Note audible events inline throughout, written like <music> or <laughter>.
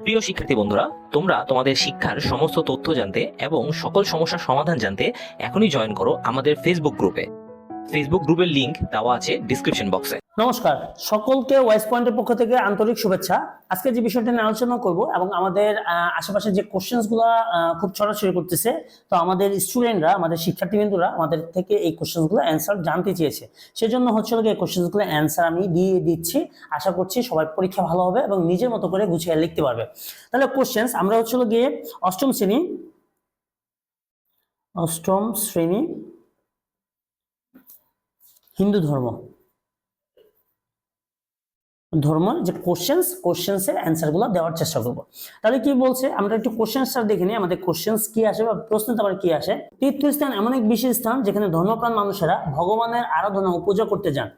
প্রিয় শিক্ষার্থী বন্ধুরা, তোমরা তোমাদের শিক্ষার সমস্ত তথ্য জানতে এবং সকল সমস্যার সমাধান জানতে এখনই জয়েন করো আমাদের ফেসবুক গ্রুপে ফেসবুক গ্রুপের লিংক দেওয়া আছে ডিসক্রিপশন বক্সে নমস্কার। সকলকে ওয়াইস পয়েন্টের পক্ষ থেকে আন্তরিক শুভেচ্ছা। আজকে যে বিষয়টা নিয়ে আলোচনা করব এবং আমাদের আশেপাশে যে কোশ্চেন্সগুলা আহ, খুব ছড়াছড়ি করতেছে তো আমাদের স্টুডেন্টরা আমাদের শিক্ষার্থীবৃন্দরা আমাদের থেকে এই কোশ্চেন্সগুলো অ্যান্সার জানতে চেয়েছে। সেজন্য হচ্ছে এই কোশ্চেন্সগুলো অ্যান্সার আমি দিয়ে দিচ্ছি। আশা করছি সবার পরীক্ষা ভালো হবে এবং নিজের মতো করে গুছিয়ে লিখতে পারবে। তাহলে কোশ্চেন্স আমরা হচ্ছিল গিয়ে অষ্টম শ্রেণি অষ্টম শ্রেণি হিন্দু ধর্ম। ধর্ম, যে কোশ্চেন্স কোশ্চেন্স এর অ্যান্সারগুলো দেওয়ার চেষ্টা করব। তাহলে কি বলছে? আমরা একটু কোশ্চেন্সটা দেখে নিই, আমাদের কোশ্চেন্স কি আসে বা প্রশ্নটা আবার কি আসে? তীর্থস্থান এমন এক বিশেষ স্থান যেখানে ধর্মপ্রাণ মানুষেরা ভগবানের আরাধনা ও পূজা করতে যান।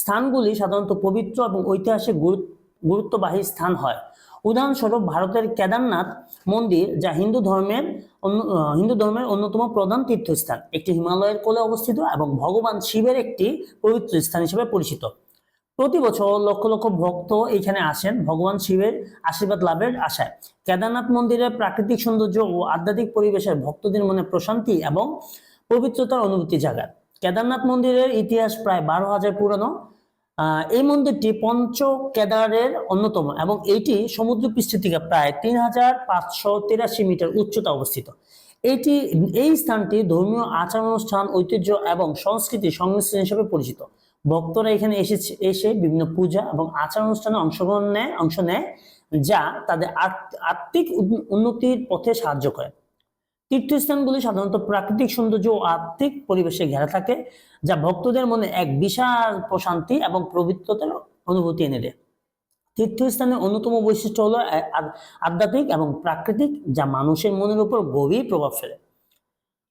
স্থানগুলি সাধারণত পবিত্র এবং ঐতিহাসিক গুরুত্ব গুরুত্ববাহী স্থান হয়। উদাহরণস্বরূপ ভারতের কেদারনাথ মন্দির, যা হিন্দু ধর্মের হিন্দু ধর্মের অন্যতম প্রধান তীর্থস্থান। একটি হিমালয়ের কোলে অবস্থিত এবং ভগবান শিবের একটি পবিত্র স্থান হিসেবে পরিচিত। প্রতি বছর লক্ষ লক্ষ ভক্ত এখানে আসেন ভগবান শিবের আশীর্বাদ লাভের আশায়। কেদারনাথ মন্দিরের প্রাকৃতিক সৌন্দর্য ও আধ্যাত্মিক পরিবেশের ভক্তদের মনে প্রশান্তি এবং পবিত্রতার অনুভূতি জাগায়। কেদারনাথ মন্দিরের ইতিহাস প্রায় বারো হাজার পুরানো। এই মন্দিরটি পঞ্চ কেদারের অন্যতম এবং এটি সমুদ্র পৃষ্ঠ থেকে প্রায় তিন হাজার পাঁচশো তিরাশি মিটার উচ্চতা অবস্থিত। এটি, এই স্থানটি ধর্মীয় আচার অনুষ্ঠান, ঐতিহ্য এবং সংস্কৃতি সংমিশ্রণ হিসেবে পরিচিত। ভক্তরা এখানে এসেছে, এসে বিভিন্ন পূজা এবং আচার অনুষ্ঠানে অংশগ্রহণ নেয়, অংশ নেয়, যা তাদের আর্থিক উন্নতির পথে সাহায্য করে। তীর্থস্থানগুলি সাধারণত প্রাকৃতিক সৌন্দর্য ও আর্থিক পরিবেশে ঘেরা থাকে, যা ভক্তদের মনে এক বিশাল প্রশান্তি এবং পবিত্রতার অনুভূতি এনে দেয়। তীর্থস্থানের অন্যতম বৈশিষ্ট্য হলো আধ্যাত্মিক এবং প্রাকৃতিক, যা মানুষের মনের উপর গভীর প্রভাব ফেলে।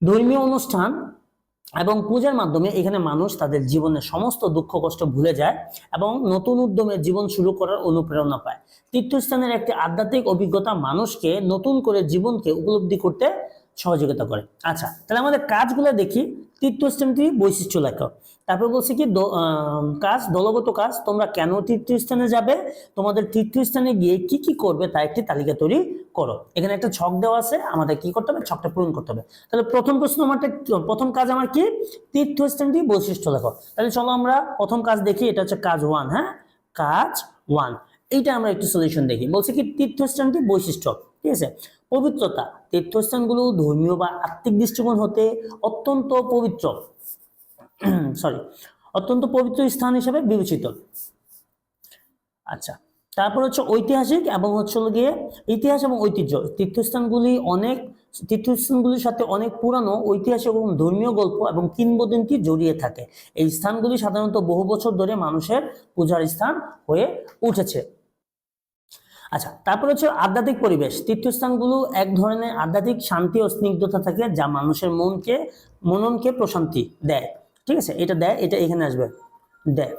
ধর্মীয় অনুষ্ঠান এবং পূজার মাধ্যমে এখানে মানুষ তাদের জীবনের সমস্ত দুঃখ, কষ্ট ভুলে যায় এবং নতুন উদ্যমে জীবন শুরু করার অনুপ্রেরণা পায়। তীর্থস্থানের একটি আধ্যাত্মিক অভিজ্ঞতা মানুষকে নতুন করে জীবনকে উপলব্ধি করতে সহযোগিতা করে। আচ্ছা তাহলে আমাদের কাজগুলো দেখি। তীর্থস্থানটি বৈশিষ্ট্য লেখো। তারপর বলছে কি কাজ, দলগত কাজ, তোমরা কেন তীর্থস্থানে যাবে? তোমাদের তীর্থস্থানে গিয়ে কি কি করবে তা একটি তালিকা তৈরি করো। এখানে একটা ছক দেওয়া আছে, আমাদের কি করতে হবে? ছকটা পূরণ করতে হবে। তাহলে প্রথম প্রশ্ন আমার প্রথম কাজ আমার কি? তীর্থস্থানটি বৈশিষ্ট্য লেখো। তাহলে চলো আমরা প্রথম কাজ দেখি, এটা হচ্ছে কাজ ওয়ান হ্যাঁ? কাজ ওয়ান এইটা আমরা একটু সলিউশন দেখি। বলছে কি তীর্থস্থানটি বৈশিষ্ট্য, ঠিক আছে? পবিত্রতা। তীর্থস্থানগুলো ধর্মীয় বা আত্মিক দৃষ্টিকোণ হতে অত্যন্ত পবিত্র। <clears throat> সরি অত্যন্ত পবিত্র স্থান হিসেবে বিবেচিত। আচ্ছা তারপর হচ্ছে ঐতিহাসিক এবং হচ্ছে গিয়ে ইতিহাস এবং ঐতিহ্য। তীর্থস্থানগুলি অনেক, তীর্থস্থানগুলির সাথে অনেক পুরানো, ঐতিহাসিক এবং ধর্মীয় গল্প এবং কিংবদন্তি জড়িয়ে থাকে। এই স্থানগুলি সাধারণত বহু বছর ধরে মানুষের পূজার স্থান হয়ে উঠেছে। আচ্ছা তারপর হচ্ছে আধ্যাত্মিক পরিবেশ। তীর্থস্থানগুলো এক ধরনের আধ্যাত্মিক শান্তি ও স্নিগ্ধতা থাকে যা মানুষের মনকে, মননকে প্রশান্তি দেয়। ঠিক আছে? এটা দেয়, এটা এখানে আসবে। দেয়।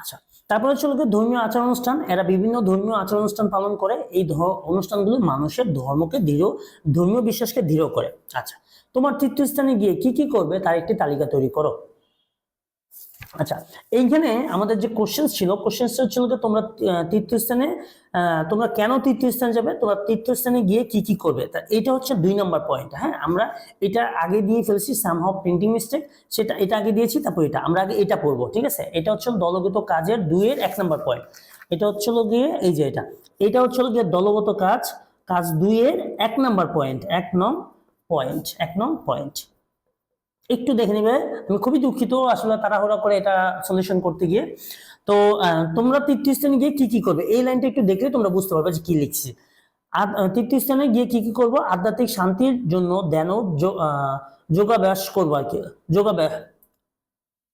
আচ্ছা তারপর হচ্ছে ধর্মীয় আচার অনুষ্ঠান এরা বিভিন্ন ধর্মীয় আচার অনুষ্ঠান পালন করে। এই অনুষ্ঠানগুলো মানুষের ধর্মকে দৃঢ়, ধর্মীয় বিশ্বাসকে দৃঢ় করে। আচ্ছা তোমার তীর্থস্থানে গিয়ে কি কি করবে তার একটি তালিকা তৈরি করো। আচ্ছা এইখানে আমাদের যে কোশ্চেন ছিল কোশ্চেন ছিল যে তোমরা তীর্থস্থানে আহ, তোমরা কেন তীর্থস্থানে যাবে? তোমরা তৃতীয় তীর্থস্থানে গিয়ে কি কি করবে? তা এটা হচ্ছে দুই নম্বর পয়েন্ট হ্যাঁ? আমরা এটা আগে দিয়ে ফেলছি সামহাও প্রিন্টিং মিস্টেক সেটা এটা আগে দিয়েছি তারপর এটা। আমরা আগে এটা পড়ব ঠিক আছে? এটা হচ্ছে দলগত কাজের দুইয়ের এক নম্বর পয়েন্ট এটা হচ্ছে হলো গিয়ে এই যে এটা। এটা হচ্ছে হলো গিয়ে দলগত কাজ কাজ দুইয়ের এক নম্বর পয়েন্ট এক নং পয়েন্ট এক নং পয়েন্ট একটু দেখে নিবে। আমি খুবই দুঃখিত আসলে তাড়াহুড়া করে এটা সলিউশন করতে গিয়ে। তো তোমরা তীর্থস্থানে গিয়ে কি কি করবে? এই লাইনটা একটু দেখলে তোমরা বুঝতে পারবে যে কি লিখছি। আহ, তীর্থস্থানে গিয়ে কি কি করব? আধ্যাত্মিক শান্তির জন্য ধ্যান যোগাভ্যাস করব আর কি। যোগাভ্যাস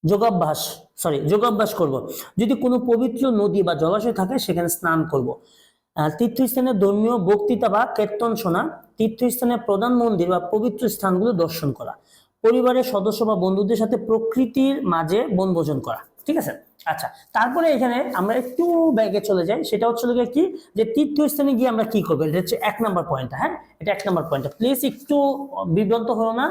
যোগাভ্যাস সরি যোগাভ্যাস করব। যদি কোনো পবিত্র নদী বা জলাশয় থাকে সেখানে স্নান করব। তীর্থস্থানে ধর্মীয় বক্তৃতা বা কীর্তন শোনা। তীর্থস্থানের প্রধান মন্দির বা পবিত্র স্থানগুলো দর্শন করা। পরিবারের সদস্য বা বন্ধুদের সাথে প্রকৃতির মাঝে বনভোজন করা, ঠিক আছে? আচ্ছা তারপরে এখানে আমরা একটু ব্যাগে চলে যাই, সেটা হচ্ছে কি? যে তীর্থস্থানে গিয়ে আমরা কি করব? এটা হচ্ছে এক নম্বর পয়েন্টটা হ্যাঁ? এটা এক নম্বর পয়েন্টটা প্লিজ একটু বিভ্রান্ত হলো না।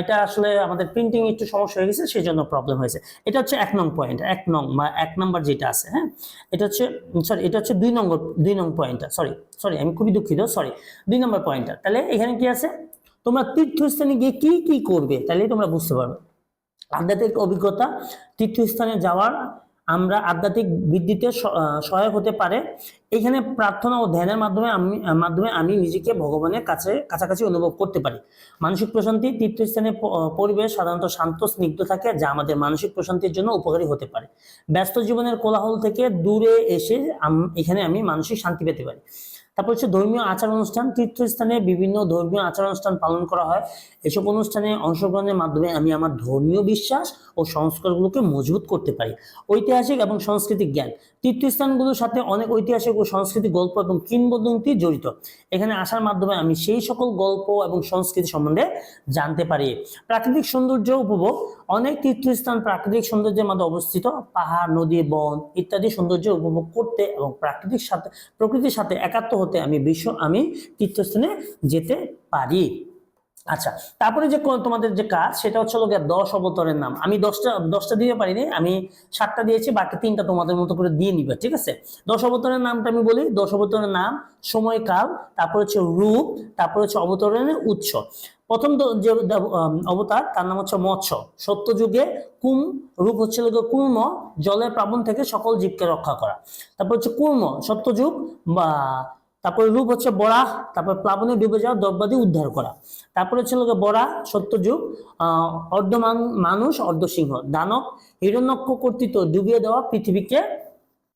এটা আসলে আমাদের প্রিন্টিং একটু সমস্যা হয়ে গেছে, সেই জন্য প্রবলেম হয়েছে। এটা হচ্ছে এক নং পয়েন্ট এক নং বা এক নম্বর যেটা আছে হ্যাঁ? এটা হচ্ছে সরি এটা হচ্ছে দুই নম্বর, দুই নং পয়েন্টটা সরি সরি আমি খুবই দুঃখিত সরি দুই নম্বর পয়েন্টটা তাহলে এখানে কি আছে? তোমরা তীর্থস্থানে গিয়ে কি কি করবে? তাহলে তোমরা বুঝতে পারবে। আধ্যাত্মিক অভিজ্ঞতা তীর্থস্থানে যাওয়ার আমরা আধ্যাত্মিক বৃদ্ধিতে সহায়ক হতে পারে। এখানে প্রার্থনা ও ধ্যানের মাধ্যমে আমি মাধ্যমে আমি নিজেকে ভগবানের কাছে কাছাকাছি অনুভব করতে পারি। মানসিক প্রশান্তি তীর্থস্থানে প- আহ, পরিবেশ সাধারণত শান্ত স্নিগ্ধ থাকে যা আমাদের মানসিক প্রশান্তির জন্য উপকারী হতে পারে। ব্যস্ত জীবনের কোলাহল থেকে দূরে এসে এখানে আমি মানসিক শান্তি পেতে পারি। তারপর হচ্ছে ধর্মীয় আচার অনুষ্ঠান তীর্থস্থানে বিভিন্ন ধর্মীয় আচার অনুষ্ঠান পালন করা হয়। এসব অনুষ্ঠানে অংশগ্রহণের মাধ্যমে আমি আমার ধর্মীয় বিশ্বাস ও সংস্কারগুলোকে মজবুত করতে পারি। ঐতিহাসিক এবং সাংস্কৃতিক জ্ঞান। তীর্থস্থানগুলোর সাথে অনেক ঐতিহাসিক ও সাংস্কৃতিক গল্প এবং কিংবদন্তি জড়িত। এখানে আসার মাধ্যমে আমি সেই সকল গল্প এবং সংস্কৃতি সম্বন্ধে জানতে পারি। প্রাকৃতিক সৌন্দর্য উপভোগ অনেক তীর্থস্থান প্রাকৃতিক সৌন্দর্যের মধ্যে অবস্থিত। পাহাড়, নদী, বন ইত্যাদি সৌন্দর্য উপভোগ করতে এবং প্রাকৃতিক সাথে, প্রকৃতির সাথে একাত্ম হতে আমি বিশ্ব, আমি তীর্থস্থানে যেতে পারি। আচ্ছা তারপরে যে তোমাদের যে কাজ, সেটা হচ্ছে গিয়ে দশ অবতরের নাম। আমি দশটা দশটা দিতে পারিনি, আমি সাতটা দিয়েছি, বাকি তিনটা তোমাদের মতো করে দিয়ে নিবে, ঠিক আছে? দশ অবতরের নামটা আমি বলি, দশ অবতরের নাম, সময়কাল, তারপর হচ্ছে রূপ, তারপর হচ্ছে অবতরণের উৎস। প্রথম যে অবতার, তার নাম হচ্ছে মৎস্য। সত্য যুগে কুম রূপ হচ্ছে হলো কুর্ম জলের প্লাবন থেকে সকল জীবকে রক্ষা করা। তারপর হচ্ছে কুর্ম, সত্যযুগ, বা তারপরে রূপ হচ্ছে বরাহ তারপর প্লাবনে ডুবে যাওয়া দ্রব্যাদি উদ্ধার করা। তারপরে হচ্ছে লোকে বরা, সত্যযুগ অর্ধ মান- মানুষ, অর্ধ সিংহ, দানব, হিরণ্যক্ষ কর্তৃত্ব ডুবিয়ে দেওয়া পৃথিবীকে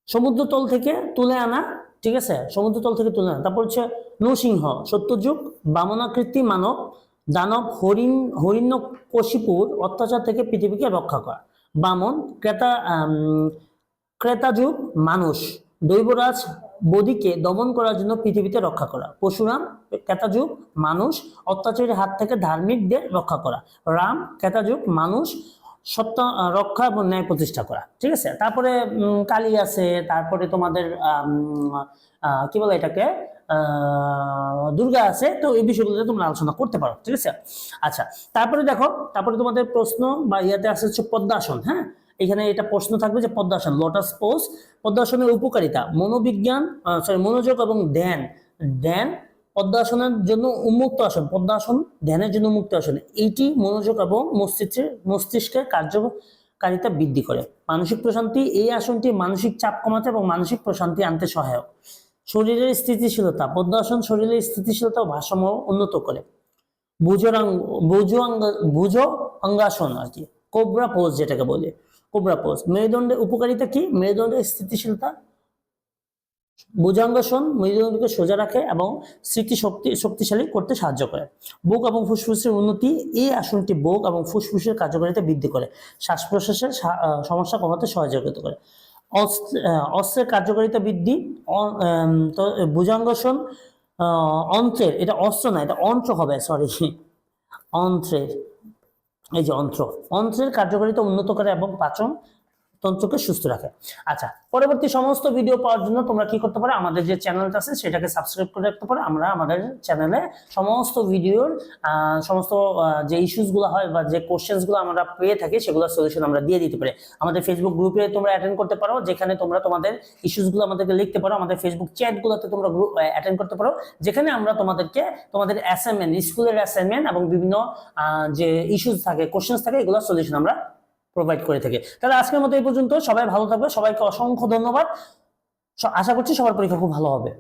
সমুদ্রতল থেকে তুলে আনা, ঠিক আছে? সমুদ্রতল থেকে তুলে আনা। তারপর হচ্ছে নৃসিংহ সত্যযুগ, বামনাকৃতি মানব দানব হরিণ হরিণ্যকশিপুর অত্যাচার থেকে পৃথিবীকে রক্ষা করা। বামন, ক্রেতা ক্রেতাযুগ মানুষ, দৈবরাজ বদিকে দমন করার জন্য পৃথিবীতে রক্ষা করা। পরশুরাম ক্রেতাযুগ মানুষ অত্যাচারের হাত থেকে ধার্মিকদের রক্ষা করা। রাম ক্রেতাযুগ মানুষ সত্য, রক্ষা এবং ন্যায় প্রতিষ্ঠা করা। ঠিক আছে? তারপরে কালী আছে, তারপরে তোমাদের কি বলে এটাকে? দুর্গা আছে, তো এই বিষয়গুলোতে তোমরা আলোচনা করতে পারো, ঠিক আছে? আচ্ছা তারপরে দেখো, তারপরে তোমাদের প্রশ্ন বা ইয়াতে আছে হচ্ছে পদ্মাসন হ্যাঁ? এখানে এটা প্রশ্ন থাকবে যে পদ্মাসন লোটাস পোজ পদ্মাসনের উপকারিতা, মনোবিজ্ঞান সরি মনোযোগ এবং ধ্যান। ধ্যান পদ্মাসনের জন্য উন্মুক্ত আসন, পদ্মাসন ধ্যানের জন্য উন্মুক্ত আসন, এইটি মনোযোগ এবং মস্তিষ্কের মস্তিষ্কের কার্যকারিতা বৃদ্ধি করে। মানসিক প্রশান্তি, এই আসনটি মানসিক চাপ কমাতে এবং মানসিক প্রশান্তি আনতে সহায়ক। শরীরের স্থিতিশীলতা, পদ্মাসন শরীরের স্থিতিশীলতা ভারসাম্য উন্নত করে। ভুজো ভুজো অঙ্গাসন আর কি, কোবরা পোজ যেটাকে বলে, কোবরা পোজ। মেরুদণ্ডের উপকারিতা কি? মেরুদণ্ডের স্থিতিশীলতা, ভুজাঙ্গাসন মেরুদণ্ডকে সোজা রাখে এবং স্মৃতি শক্তি শক্তিশালী করতে সাহায্য করে। বুক এবং ফুসফুসের উন্নতি, এই আসনটি বুক এবং ফুসফুসের কার্যকারিতা বৃদ্ধি করে। শ্বাস প্রশ্বাসের সমস্যা কমাতে সহযোগিতা করে। অস্ত্রের কার্যকারিতা বৃদ্ধি ভুজাঙ্গসন অন্ত্রের, এটা অস্ত্র না, এটা অন্ত্র হবে সরি অন্ত্রের, এই যে অন্ত্র, অন্ত্রের কার্যকারিতা উন্নত করে এবং পাচন তন্ত্রকে সুস্থ রাখে। আচ্ছা পরবর্তী সমস্ত ভিডিও পাওয়ার জন্য তোমরা কি করতে পারো? আমাদের যে চ্যানেলটা আছে, সেটাকে সাবস্ক্রাইব করে রাখতে পারো। আমরা আমাদের চ্যানেলে সমস্ত ভিডিওর সমস্ত যে ইস্যুসগুলো হয় বা যে কোশ্চেন্সগুলো আমরা পেয়ে থাকি, সেগুলোর সলিউশন আমরা দিয়ে দিতে পারি। আমাদের ফেসবুক গ্রুপে তোমরা অ্যাটেন্ড করতে পারো, যেখানে তোমরা তোমাদের ইস্যুসগুলো আমাদেরকে লিখতে পারো। আমাদের ফেসবুক চ্যাটগুলোতে তোমরা গ্রুপ অ্যাটেন্ড করতে পারো। যেখানে আমরা তোমাদেরকে, তোমাদের অ্যাসাইনমেন্ট স্কুলের অ্যাসাইনমেন্ট এবং বিভিন্ন যে ইস্যুস থাকে কোশ্চেন্স থাকে, এগুলোর সলিউশন আমরা প্রোভাইড করে থাকে। তাহলে আজকের মতো এই পর্যন্ত। সবাই ভালো থাকবে। সবাইকে অসংখ্য ধন্যবাদ। আশা করছি সবার পরীক্ষা খুব ভালো হবে।